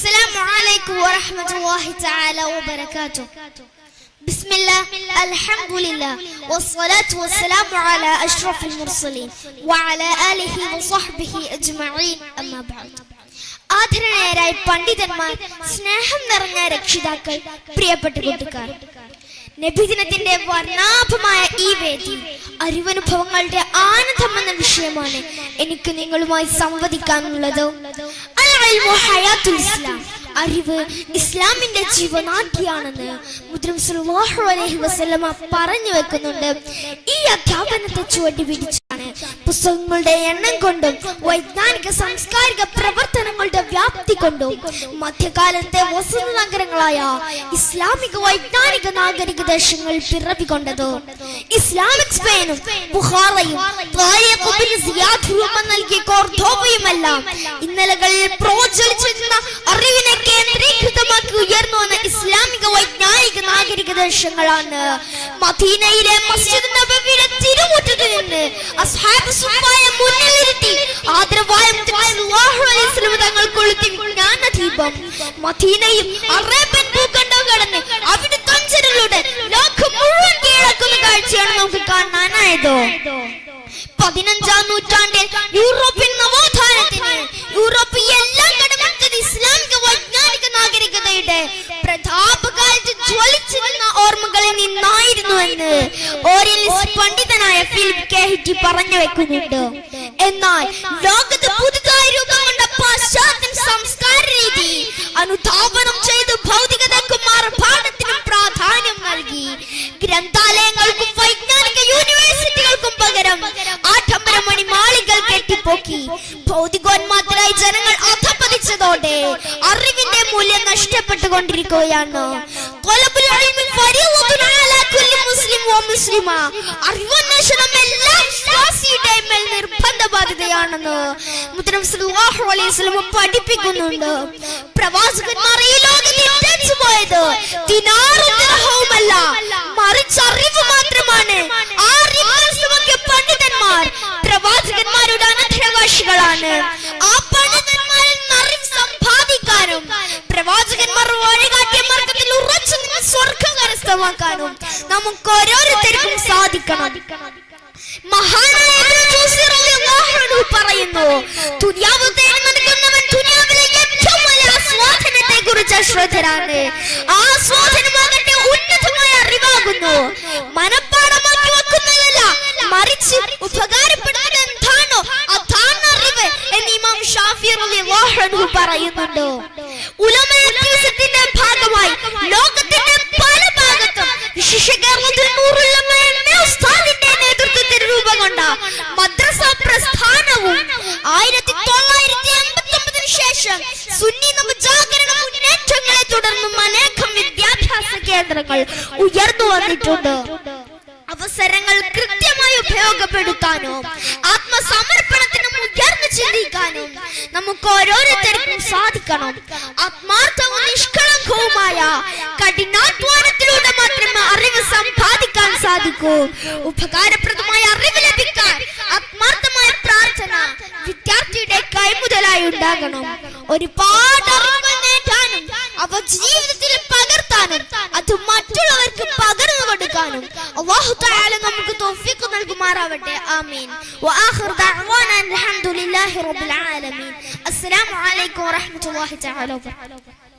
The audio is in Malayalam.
السلام عليكم ورحمة الله تعالى وبركاته بسم الله الحمد لله والصلاة والسلام على أشرف المرسلين وعلى آله وصحبه أجمعين أما بعد ആദരണീയരായ പണ്ഡിതന്മാർ സ്നേഹം നിറഞ്ഞ രക്ഷിതാക്കൾ പ്രിയപ്പെട്ട കൂട്ടുകാർ നബിദിനത്തിന്റെ വർണ്ണാഭമായ ഈ വേദി അറിവനുഭവങ്ങളുടെ ആനന്ദം എന്ന വിഷയമാണ് എനിക്ക് നിങ്ങളുമായി സംവദിക്കാനുള്ളത് അറിവ് ഇസ്ലാമിന്റെ ജീവനാഠ്യാണെന്ന് മുദ്രം സുൽവാഹു അലൈഹി വസ്ലമ പറഞ്ഞു വെക്കുന്നുണ്ട്. ഈ അധ്യാപനത്തെ ചുവട്ടി പിടിച്ചാണ് പുസ്തകങ്ങളുടെ എണ്ണം കൊണ്ടും വൈജ്ഞാനിക സാംസ്കാരിക പ്രവർത്തനങ്ങളുടെ വ്യാപ്തി കൊണ്ടും മധ്യകാലത്തെ വസന്ത നഗരങ്ങളായ ഇസ്ലാമിക വൈജ്ഞാനിക നാഗരിക ദേശങ്ങൾ പിറവികൊണ്ടത് ഇസ്ലാമിക് സ്പെയിനും ബുഹാറയും താരിഖ് ഇബ്നു നൽകിയ ഇന്നലകളിൽ പ്രോജ്വലിച്ചിരുന്ന അറിവിനെ കേന്ദ്രീകൃതമാക്കി ഉയർന്നു വന്ന ഇസ്ലാമിക വൈജ്ഞാനിക നാഗരിക ദേശങ്ങളാണ്. മദീനയിലെ മസ്ജിദ് നബവിയുടെ തിരുമുറ്റത്ത് നിന്ന് അസ്ഹാബ് സുഫായ മുന്നിലിരുത്തി ആദരവായ അല്ലാഹു അലൈഹി വസല്ലം തങ്ങൾ കൊളുത്തി വിജ്ഞാന ദീപം മദീനയും അറേബ്യൻ ഭൂഖണ്ഡവും കടന്ന് അവിടെ തഞ്ചരിലൂടെ ലോകം മുഴുവൻ കീഴടക്കുന്ന കാഴ്ചയാണ് നമുക്ക് കാണാനായതോ. പതിനഞ്ചാം നൂറ്റാണ്ടിൽ പണ്ഡിതനായ ഫിലിപ്പ് കെഹിറ്റി പറഞ്ഞു വെക്കുന്നുണ്ട്. എന്നാൽ ലോകത്ത് പുതുതായി രൂപം കൊണ്ട പാശ്ചാത്യ സംസ്കാര രീതി അനുധാപനം ചെയ്ത് ഭൗതികതയ്ക്ക് ആർഭാടത്തിനും പ്രാധാന്യം നൽകി. ഗ്രന്ഥാലയങ്ങൾക്കും വൈജ്ഞാനിക യൂണിവേഴ്സിറ്റികൾക്കും പകരം ആഡംബര മണിമാളികൾ കെട്ടിപ്പോക്കി. ഭൗതികോന്മാത്തരായി ജനങ്ങൾ അധപതിച്ചതോടെ അറിവിന്റെ മൂല്യം നഷ്ടപ്പെട്ടുകൊണ്ടിരിക്കുകയാണ്. ത്വലബുൽ മുസ്ലിമ. അറിവന്വേഷണം സല്ലല്ലാഹു അലൈഹി വസല്ലം പഠിപ്പിക്കുന്നുണ്ട് പ്രവാചകന്മാർ ഈ ലോകത്ത് പോയത് ദിനാറും സ്വർഗം കരസ്ഥമാക്കാനും നമുക്ക് ഓരോരുത്തർക്കും സാധിക്കണം മഹാനായ പറയുന്നു ദുനിയാവിലെ ഏറ്റവും വലിയ ഭാഗമായി ലോകത്തിന്റെ കേന്ദ്രങ്ങൾ ഉയർന്നു വന്നിട്ടുണ്ട്. അവസരങ്ങൾ കൃത്യമായി ഉപയോഗപ്പെടുത്താനോ ആത്മസമർപ്പണത്തിനും ഉയർന്നു ചിന്തിക്കാനും നമുക്ക് ഓരോരുത്തർക്കും സാധിക്കണം. ആത്മാർത്ഥവും നിഷ്കളങ്കവുമായ കഠിനാധ്വാനത്തിലൂടെ മാത്രമേ അറിവ് സമ്പാദിക്കാൻ സാധിക്കൂ. ഉപകാരപ്രദമായ അറിവ് ലഭിക്കാൻ ആത്മാർത്ഥമായ പ്രാർത്ഥന വിദ്യാർത്ഥിയുടെ കൈമുതലായി ഉണ്ടാകണം. ഒരുപാട് അറിവുകൾ നേടാനും അവ ജീവിതത്തിൽ കൊടുക്കാനും അല്ലാഹു തആല നമുക്ക് തൗഫീഖ് നൽകുമാറാവട്ടെ ആമീൻ വആഖിർ ദഅവാന അൽഹംദുലില്ലാഹി റബ്ബിൽ ആലമീൻ അസ്സലാമു അലൈക്കും വറഹ്മത്തുള്ളാഹി തആല വബറകാതുഹു